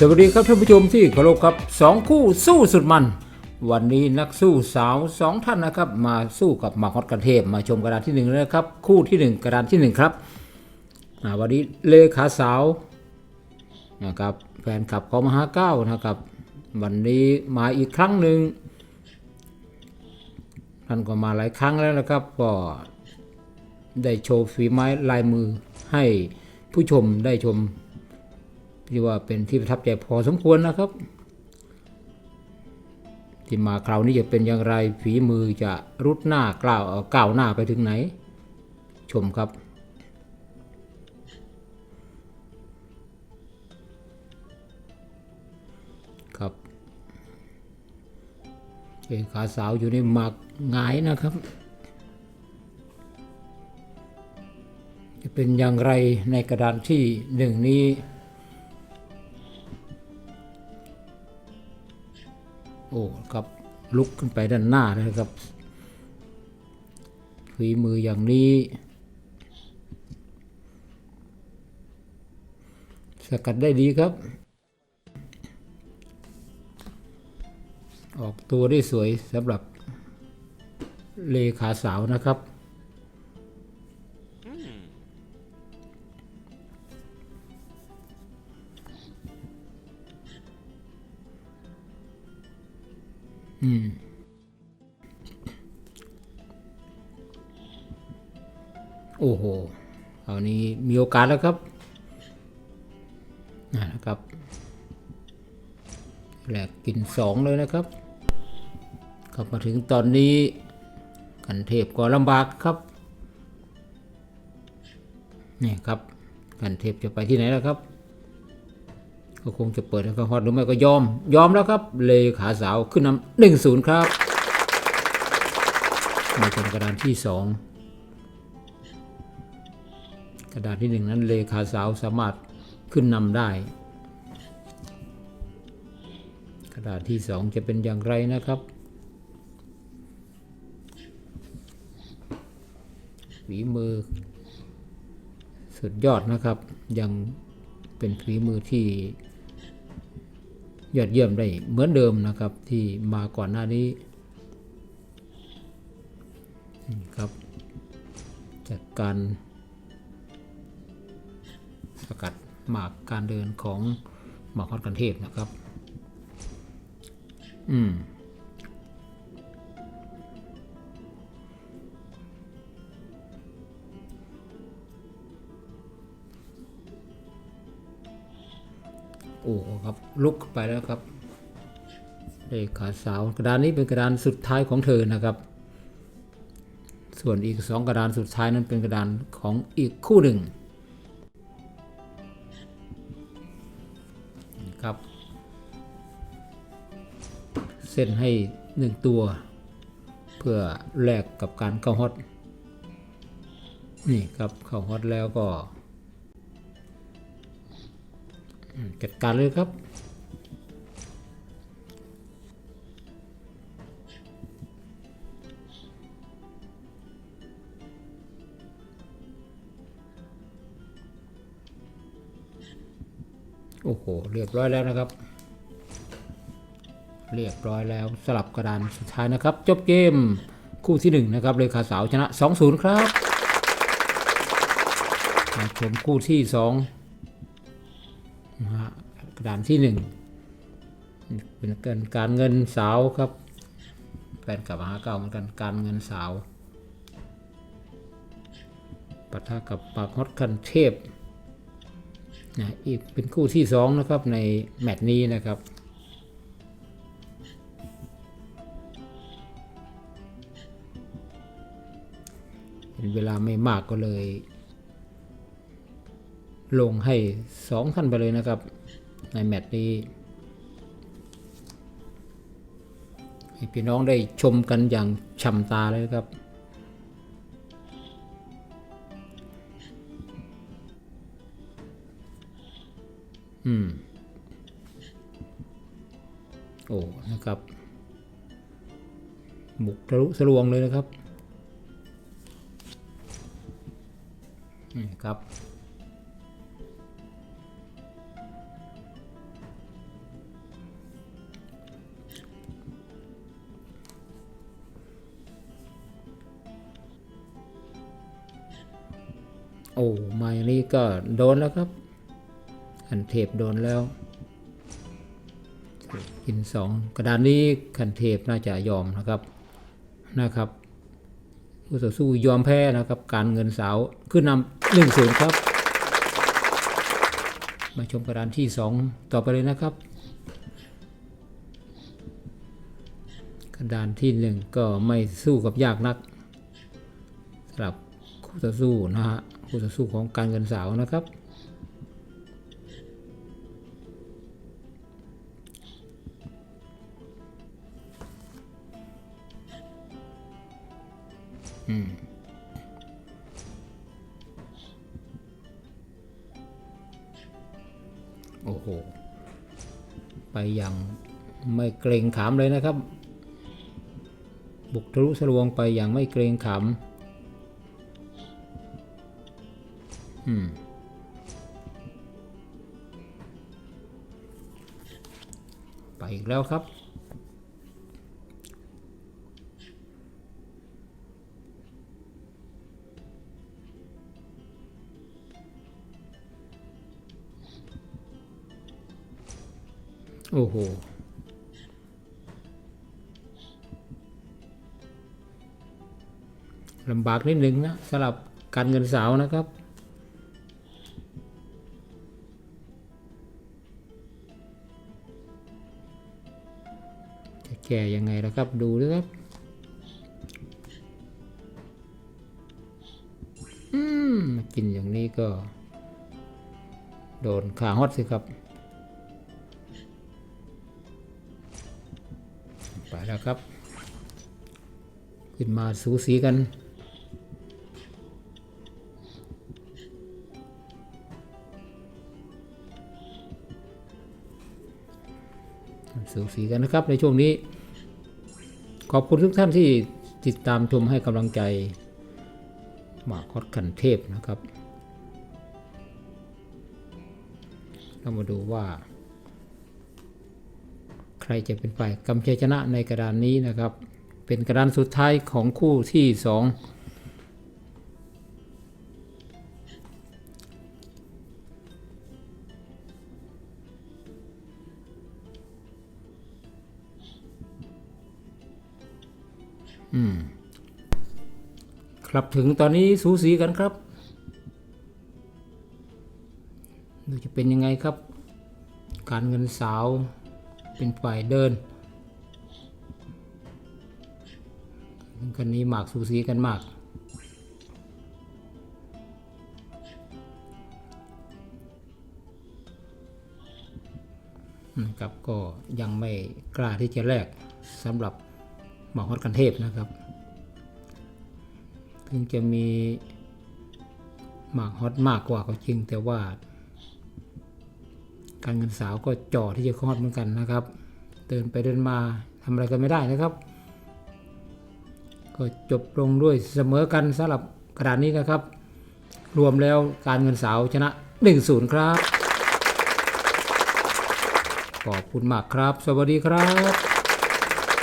สวัสดีครับท่านผู้ชมที่เคารพครับสองคู่สู้สุดมัน วันนี้นักสู้สาวสองท่านนะครับ มาสู้กับมาฮอตกันเทพ มาชมกระดานที่หนึ่งเลยนะครับ คู่ที่หนึ่งกระดานที่หนึ่งครับวันนี้เลขาสาวนะครับแฟนคลับของมหาเก้านะครับ วันนี้มาอีกครั้งหนึ่งท่านก็มาหลายครั้งแล้วนะครับ ก็ได้โชว์ฝีไม้ลายมือให้ผู้ชมได้ชม ที่ว่าเป็นที่ประทับใจพอสมควรนะครับ ที่มาคราวนี้จะเป็นอย่างไรฝีมือจะรุดหน้ากล่าวเอ่อก้าวหน้าไปถึงไหน ชมครับครับเอขาสาวอยู่ในหมากงายนะครับ จะเป็นอย่างไรในกระดานที่หนึ่งนี้ ครับลุกขึ้นไปด้านหน้านะครับฝีมืออย่างนี้สกัดได้ดีครับ ออกตัวได้สวยสำหรับเลขาสาวนะครับ อืมโอ้โหคราวนี้มีโอกาสแล้วครับนะนะครับแหลกกินสองเลยนะครับกลับมาถึงตอนนี้ กันเทพก็ลำบากครับ นี่ครับ กันเทพจะไปที่ไหนแล้วครับ ก็คงจะเปิดให้เขาฮอตหรือไม่ก็ยอม ยอมแล้วครับ เลขาสาวขึ้นนำหนึ่งศูนย์ครับมาเป็นกระดานที่สองกระดานที่หนึ่งนั้นเลขาสาวสามารถขึ้นนำได้ กระดานที่สองจะเป็นอย่างไรนะครับฝีมือ สุดยอดนะครับ ยังเป็นฝีมือที่ ยอดเยี่ยมได้เหมือนเดิมนะครับที่มาก่อนหน้านี้นะครับจากการสกัดหมากการเดินของหมากฮอดกันเทพนะครับ อืม โอ้ครับลุกไปแล้วครับเลขาสาวกระดานนี้เป็นกระดานสุดท้ายของเธอนะครับ ส่วนอีกสองกระดานสุดท้ายนั้นเป็นกระดานของอีกคู่หนึ่งครับ เส้นให้หนึ่งตัว เพื่อแลกกับการเข้าฮอตนี่ครับเข้าฮอตแล้วก็ จัดการเลยครับ โอ้โห เรียบร้อยแล้วนะครับ เรียบร้อยแล้วสลับกระดานสุดท้ายนะครับ จบเกมคู่ที่หนึ่งนะครับเลขาสาวชนะ 2-0 ครับมาชมคู่ที่สอง นะฮะกระดานที่หนึ่งเป็นการการเงินสาวครับแฟนกับมหาเก่าเหมือนกันการเงินสาวปะทะกับปากฮอตคันเทพนะอีกเป็นคู่ที่สองนะครับในแมตช์นี้นะครับเป็นเวลาไม่มากก็เลย ลงให้สองท่านไปเลยนะครับ ในแมตช์นี้ให้พี่น้องได้ชมกันอย่างช่ำตาเลยครับ อืม โอ้ นะครับหมุกทะลุสลวงเลยนะครับ นี่ครับ โอ้มาอย่างนี้ก็โดนแล้วครับคันเทพโดนแล้วกินสองกระดานนี้คันเทพน่าจะยอมนะครับนะครับผู้ต่อสู้ยอมแพ้นะครับ การเงินสาวขึ้นนำหนึ่งศูนย์ครับ มาชมกระดานที่สองต่อไปเลยนะครับ กระดานที่หนึ่งก็ไม่สู้กับยากนักสำหรับคู่ต่อสู้นะฮะ คู่ต่อสู้ของการเงินสาวนะครับโอ้โห ไปอย่างไม่เกรงขามเลยนะครับ บุกทะลุทะลวงไปอย่างไม่เกรงขาม อืมไปอีกแล้วครับ โอ้โห ลำบากนิดนึงนะสำหรับการเงินสาวนะครับ แก้ยังไงล่ะครับ ดูด้วยครับ อืม กินอย่างนี้ก็ โดนขาฮอตสิครับ ไปแล้วครับ ขึ้นมาสูสีกันสูสีกันนะครับในช่วงนี้ ขอบคุณทุกท่านที่ติดตามชมให้กำลังใจหมากคอดขันเทพนะครับ เรามาดูว่า ใครจะเป็นฝ่ายกำชัยชนะในกระดานนี้นะครับ เป็นกระดานสุดท้ายของคู่ที่สอง อืม ครับถึงตอนนี้สูสีกันครับ ดูจะเป็นยังไงครับ การเงินสาวเป็นฝ่ายเดินกันนี้หมากสูสีกันมากนะครับก็ยังไม่กล้าที่จะแลกสำหรับ หมากฮอดกันเทพนะครับถึงจะมีหมากฮอตมากกว่าก็จริงแต่ว่า การเงินสาวก็จ่อที่จะคลอดเหมือนกันนะครับ เดินไปเดินมาทำอะไรกันไม่ได้นะครับ ก็จบลงด้วยเสมอกันสำหรับกระดานนี้นะครับ รวมแล้วการเงินสาวชนะ 1-0 ครับขอบคุณมากครับ สวัสดีครับ